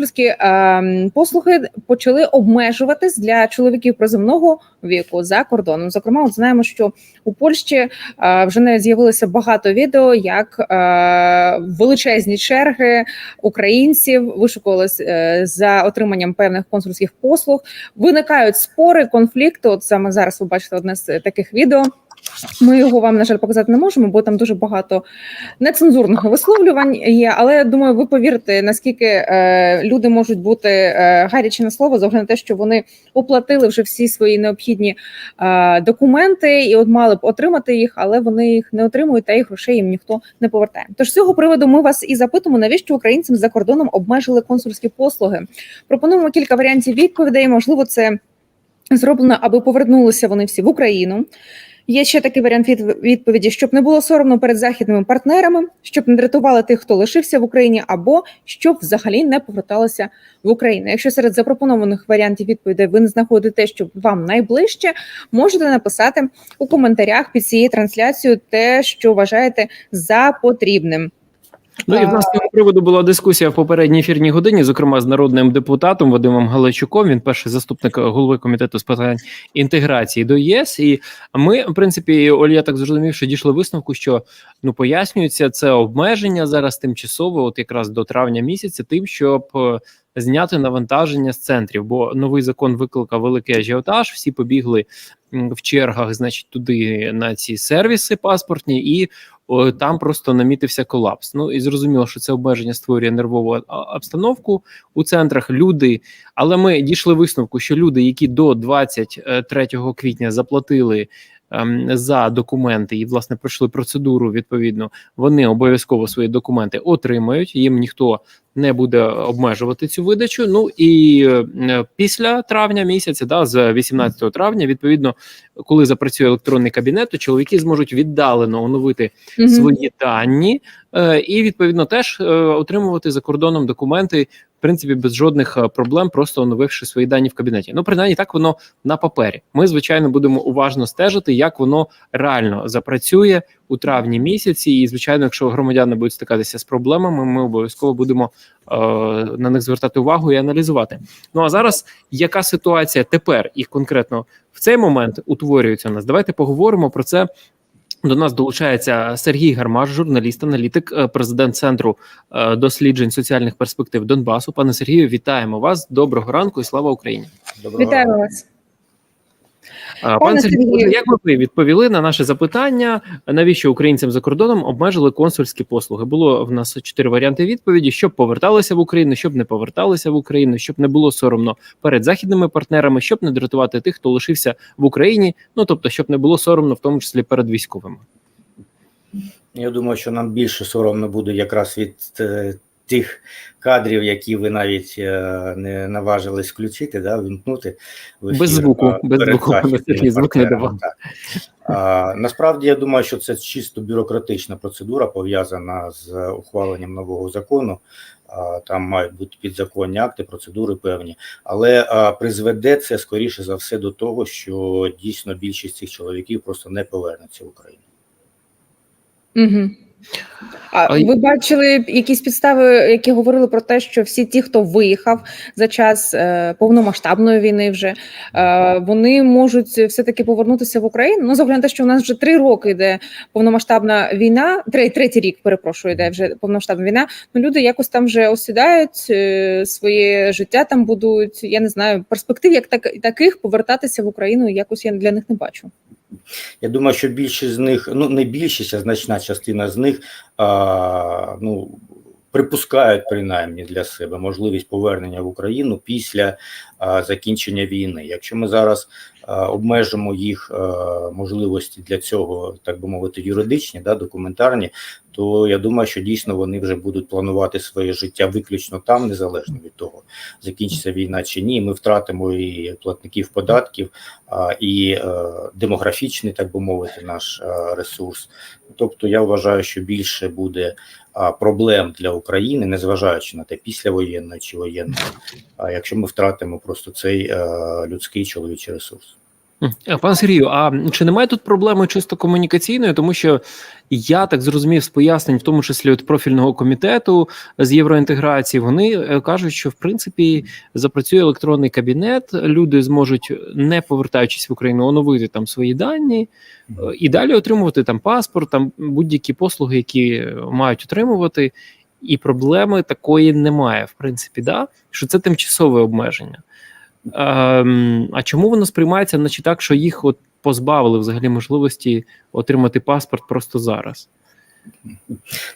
консульські е, послуги почали обмежуватись для чоловіків приземного віку за кордоном. Зокрема, от знаємо, що у Польщі е, вже не з'явилося багато відео, як е, величезні черги українців вишукувалися е, за отриманням певних консульських послуг. Виникають спори, конфлікти. От саме зараз ви бачите одне з таких відео. Ми його вам на жаль показати не можемо, бо там дуже багато нецензурних висловлювань є. Але я думаю, ви повірите, наскільки е, люди можуть бути е, гарячі на слово, на те, що вони оплатили вже всі свої необхідні е, документи, і от мали б отримати їх, але вони їх не отримують, та їх грошей їм ніхто не повертає. Тож з цього приводу ми вас і запитуємо, навіщо українцям за кордоном обмежили консульські послуги. Пропонуємо кілька варіантів відповідей. Можливо, це зроблено, аби повернулися вони всі в Україну. Є ще такий варіант від- відповіді, щоб не було соромно перед західними партнерами, щоб не дратували тих, хто лишився в Україні, або щоб взагалі не поверталися в Україну. Якщо серед запропонованих варіантів відповідей ви не знаходите, що вам найближче, можете написати у коментарях під цією трансляцією те, що вважаєте за потрібним. Ну і в нас з цього приводу була дискусія в попередній ефірній годині, зокрема з народним депутатом Вадимом Галайчуком. Він перший заступник голови комітету з питань інтеграції до ЄС. І ми, в принципі, Олі, я так зрозумів, що дійшли висновку, що ну пояснюється це обмеження зараз тимчасово, от якраз до травня місяця, тим, щоб е, зняти навантаження з центрів. Бо новий закон викликав великий ажіотаж. Всі побігли в чергах, значить, туди на ці сервіси паспортні і о, там просто намітився колапс. Ну і зрозуміло, що це обмеження створює нервову обстановку у центрах. Люди, але ми дійшли висновку, що люди, які до 23 квітня заплатили. Ем, За документи і власне пройшли процедуру відповідно, вони обов'язково свої документи отримають. Їм ніхто не буде обмежувати цю видачу. Ну і е, після травня місяця, да, з 18 травня, відповідно, коли запрацює електронний кабінет, то чоловіки зможуть віддалено оновити свої дані е, і відповідно теж е, отримувати за кордоном документи. Принципі, без жодних е, проблем, просто оновивши свої дані в кабінеті. Ну, принаймні, так воно на папері. Ми, звичайно, будемо уважно стежити, як воно реально запрацює у травні місяці. І, звичайно, якщо громадяни будуть стикатися з проблемами, ми обов'язково будемо е, на них звертати увагу і аналізувати. Ну а зараз яка ситуація тепер і конкретно в цей момент утворюється у нас? Давайте поговоримо про це. До нас долучається Сергій Гармаш, журналіст, аналітик, е, президент центру е, досліджень соціальних перспектив Донбасу. Пане Сергію, вітаємо вас. Доброго ранку і слава Україні. Доброго вітаємо вас. Пане, Пане Сергію, як би ви відповіли на наше запитання, навіщо українцям за кордоном обмежили консульські послуги? Було в нас чотири варіанти відповіді: щоб поверталися в Україну, щоб не поверталися в Україну, щоб не було соромно перед західними партнерами, щоб не дратувати тих, хто лишився в Україні. Ну тобто, щоб не було соромно, в тому числі перед військовими. Я думаю, що нам більше соромно буде якраз від е, тих кадрів, які ви навіть е, не наважились включити, да, вімкнути в Без звуку, без звуку, звук не давав. так. А, насправді я думаю, що це чисто бюрократична процедура, пов'язана з ухваленням нового закону. А, Там мають бути підзаконні акти, процедури певні, але а, призведе це скоріше за все до того, що дійсно більшість цих чоловіків просто не повернеться в Україну. Угу. А ви бачили якісь підстави, які говорили про те, що всі ті, хто виїхав за час е, повномасштабної війни, вже е, вони можуть все таки повернутися в Україну. Ну, з огляду на те, що у нас вже три роки йде повномасштабна війна, третій рік, перепрошую, йде вже повномасштабна війна. Ну люди якось там вже осідають е, своє життя, там будують. Я не знаю, перспектив як так, таких повертатися в Україну якось я для них не бачу. Я думаю, що більшість з них, ну не більшість, а значна частина з них а, ну, припускають принаймні для себе можливість повернення в Україну після а, закінчення війни. Якщо ми зараз обмежимо їх можливості для цього, так би мовити, юридичні, да, документарні, то я думаю, що дійсно вони вже будуть планувати своє життя виключно там, незалежно від того, закінчиться війна чи ні. Ми втратимо і платників податків, і е, демографічний, так би мовити, наш е, ресурс. Тобто, я вважаю, що більше буде проблем для України, незважаючи на те, післявоєнне чи воєнне, якщо ми втратимо просто цей е, людський чоловічий ресурс. Е, Пан Сергію, а чи немає тут проблеми чисто комунікаційної, тому що я так зрозумів з пояснень, в тому числі от профільного комітету з євроінтеграції, вони е, кажуть, що в принципі запрацює електронний кабінет, люди зможуть, не повертаючись в Україну, оновити там свої дані е, і далі отримувати там паспорт, там будь-які послуги, які мають отримувати, і проблеми такої немає, в принципі, да? що це тимчасове обмеження. Ем, а чому воно сприймається, наче так, що їх от позбавили взагалі можливості отримати паспорт просто зараз?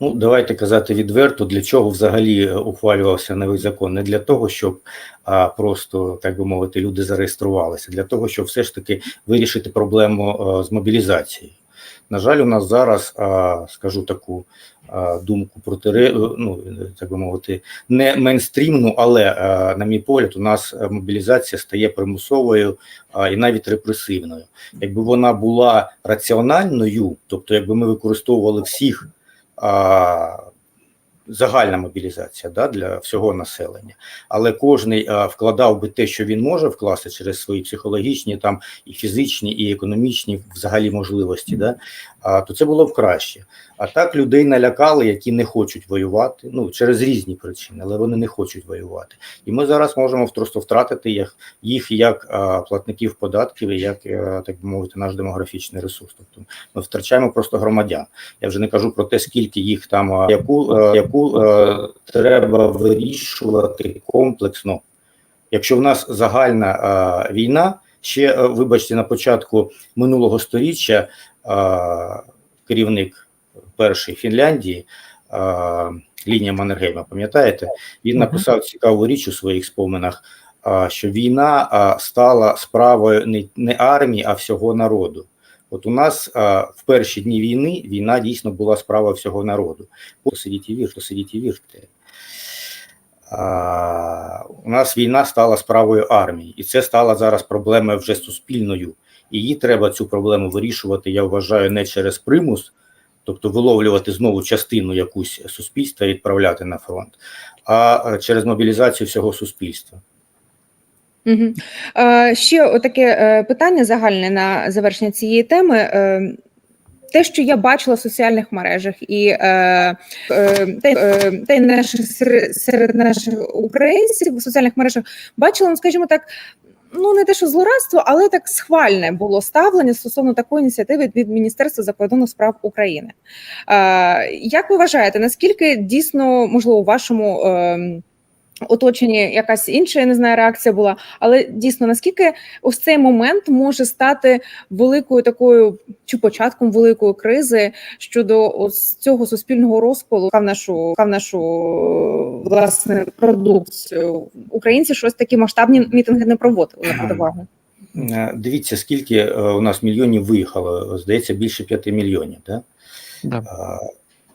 Ну, давайте казати відверто, для чого взагалі е, ухвалювався новий закон. Не для того, щоб а, просто, так би мовити, люди зареєструвалися, для того, щоб все ж таки вирішити проблему а, з мобілізацією. На жаль, у нас зараз, скажу таку думку проти, ну, так би мовити, не мейнстрімну, але, на мій погляд, у нас е, мобілізація стає примусовою і навіть репресивною. Якби вона була раціональною, тобто, якби ми використовували всіх загальна мобілізація да, для всього населення, але кожний вкладав би те, що він може вкласти через свої психологічні, там і фізичні, і економічні взагалі можливості, да, то це було б краще. А так людей налякали, які не хочуть воювати, ну через різні причини, але вони не хочуть воювати. І ми зараз можемо просто втратити їх, їх як а, платників податків, і як а, так би мовити, наш демографічний ресурс. Тобто ми втрачаємо просто громадян. Я вже не кажу про те, скільки їх там, а, яку, а, яку а, треба вирішувати комплексно. Якщо в нас загальна а, війна, ще а, вибачте, на початку минулого сторіччя а, керівник першої Фінляндії Лінія Маннергейма, пам'ятаєте, він написав цікаву річ у своїх споминах, що війна стала справою не, не армії, а всього народу. От у нас а, в перші дні війни війна дійсно була справа всього народу. Посидіть і вірте, сидіть і вірте. А, у нас війна стала справою армії, і це стало зараз проблемою вже суспільною. І її треба цю проблему вирішувати, я вважаю, не через примус, тобто виловлювати знову частину якусь суспільства і відправляти на фронт, а е, через мобілізацію всього суспільства. Угу. Е, ще таке питання загальне на завершення цієї теми. Е, те, що я бачила в соціальних мережах, і е, е, та, й наших серед наших українців в соціальних мережах бачила, ну скажімо так. Ну, не те, що злорадство, але так схвальне було ставлення стосовно такої ініціативи від Міністерства закордонних справ України. Е, як ви вважаєте, наскільки дійсно можливо у вашому е, оточенні якась інша, я не знаю, реакція була, але дійсно наскільки ось цей момент може стати великою такою чи початком великої кризи щодо ось цього суспільного розколу в нашу в нашу власне продукцію? Українці щось такі масштабні мітинги не проводили на перевагу. Е, Дивіться, скільки е, у нас мільйонів виїхало, здається, більше 5 мільйонів. Да? Да.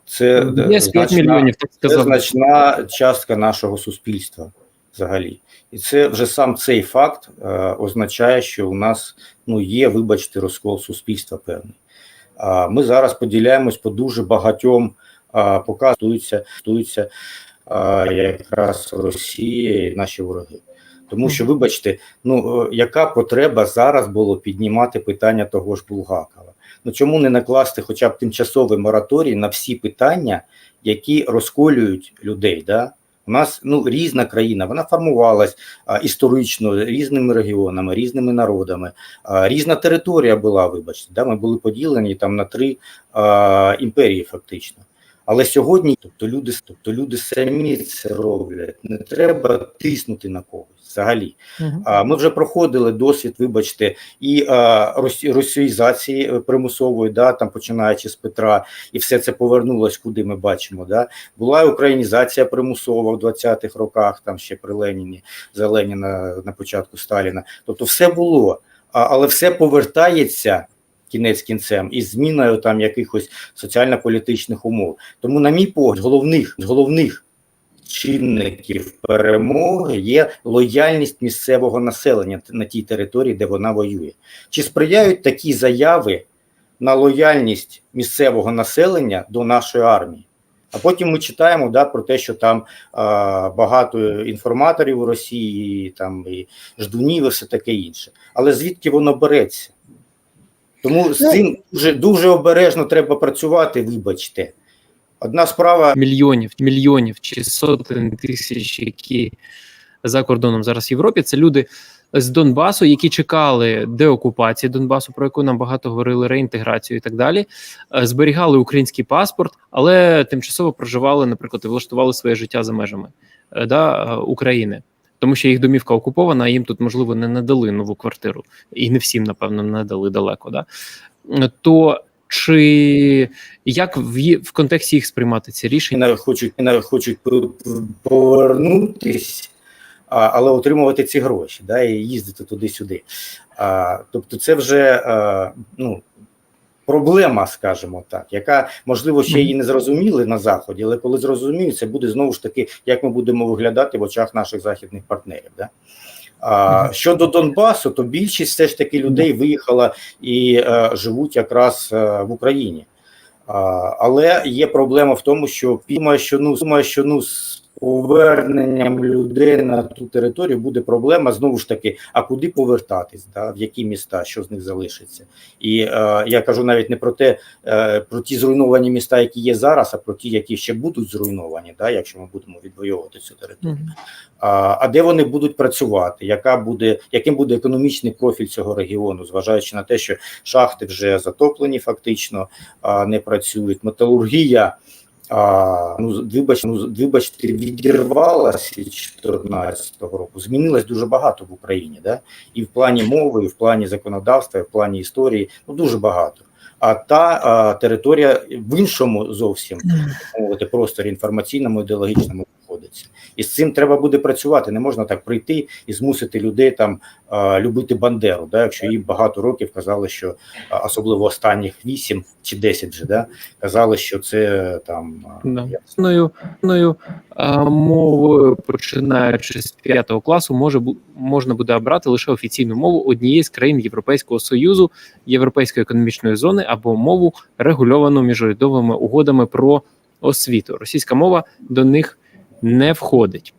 Це, Є 5 значна, мільйонів, так це значна частка нашого суспільства взагалі. І це вже сам цей факт е, означає, що у нас ну, є, вибачте, розкол суспільства певний. А ми зараз поділяємось по дуже багатьом а, показуються стуються а, якраз Росія і наші вороги. Тому що, вибачте, ну е, яка потреба зараз було піднімати питання того ж Булгакова? Ну чому не накласти хоча б тимчасовий мораторій на всі питання, які розколюють людей? Да? У нас ну різна країна, вона формувалась а, історично різними регіонами, різними народами. А, різна територія була, вибачте, да? ми були поділені там на три а, імперії, фактично. Але сьогодні, тобто люди, тобто люди самі це роблять. Не треба тиснути на когось взагалі. Мгм. А ми вже проходили досвід, вибачте, і а, росіїзації е, примусової, да, там починаючи з Петра, і все це повернулось, куди ми бачимо. Да. Була українізація примусова в 20-х роках, там ще при Леніні, за Леніна на початку Сталіна. Тобто, все було, а, але все повертається. Кінець кінцем із зміною там якихось соціально-політичних умов. Тому, на мій погляд, головних головних чинників перемоги є лояльність місцевого населення на тій території, де вона воює. Чи сприяють такі заяви на лояльність місцевого населення до нашої армії? А потім ми читаємо да, про те, що там а, багато інформаторів у Росії, там і ждунів, і все таке інше. Але звідки воно береться? Тому з Ну- цим дуже, дуже обережно треба працювати, вибачте. Одна справа мільйонів, мільйонів чи сотень тисяч, які за кордоном зараз в Європі. Це люди з Донбасу, які чекали деокупації Донбасу, про яку нам багато говорили, реінтеграцію і так далі. е, Зберігали український паспорт, але тимчасово проживали, наприклад, і влаштували своє життя за межами е, да, е, України. Тому що їх домівка окупована, а їм тут можливо не надали нову квартиру, і не всім, напевно, не надали далеко. Да? То чи як в, в контексті їх сприймати ці рішення? не хочуть, не хочуть повернутись, але отримувати ці гроші, да, і їздити туди-сюди. А, тобто, це вже а, ну, проблема, скажімо так, яка можливо ще її не зрозуміли на заході, але коли зрозуміють, це буде знову ж таки, як ми будемо виглядати в очах наших західних партнерів. Да? А, щодо Донбасу, то більшість все ж таки людей виїхала і е, живуть якраз е, в Україні. А, але є проблема в тому, що думаю, що ну думаю, що ну поверненням людей на ту територію буде проблема знову ж таки. А куди повертатись? Да? В які міста, що з них залишиться? І е, я кажу навіть не про те, е, про ті зруйновані міста, які є зараз, а про ті, які ще будуть зруйновані, да, якщо ми будемо відвоювати цю територію. Мгм. А, а де вони будуть працювати? Яка буде яким буде економічний профіль цього регіону, зважаючи на те, що шахти вже затоплені, фактично а, не працюють. Металургія. А, ну, вибач, ну, вибачте, відірвалася 2014 року. Змінилось дуже багато в Україні, да? і в плані мови, і в плані законодавства, і в плані історії. Ну дуже багато. А та а, територія в іншому зовсім мовити просторі інформаційному ідеологічному знаходиться. І з цим треба буде працювати. Не можна так прийти і змусити людей там любити Бандеру, да, якщо їм багато років казали, що особливо останніх 8 чи 10 вже да, казали, що це там Да. а, мовою, починаючи з 5 класу, може можна буде обрати лише офіційну мову однієї з країн Європейського союзу, Європейської економічної зони або мову регульовану міжурядовими угодами про освіту. Російська мова до них не входить.